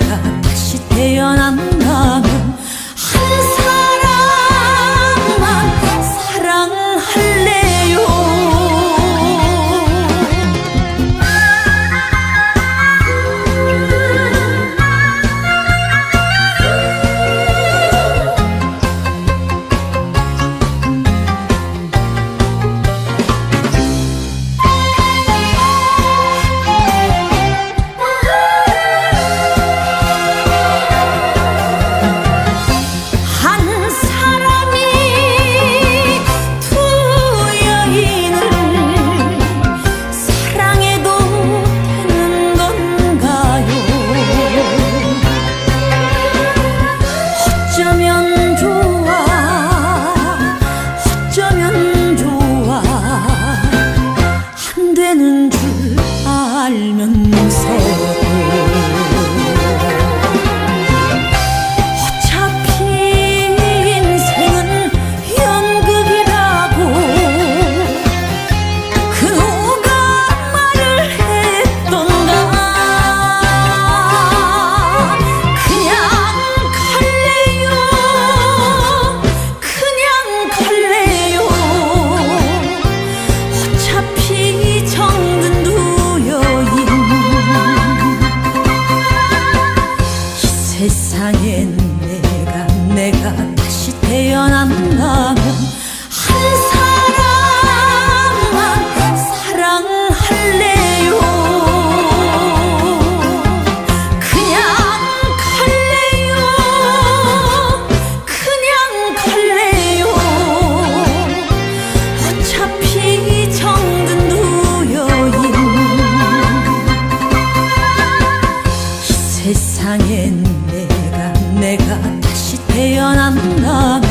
up 알면 무서워. 만약에 내가 내가 다시 태어난다면 세상엔 내가 내가 다시 태어난다면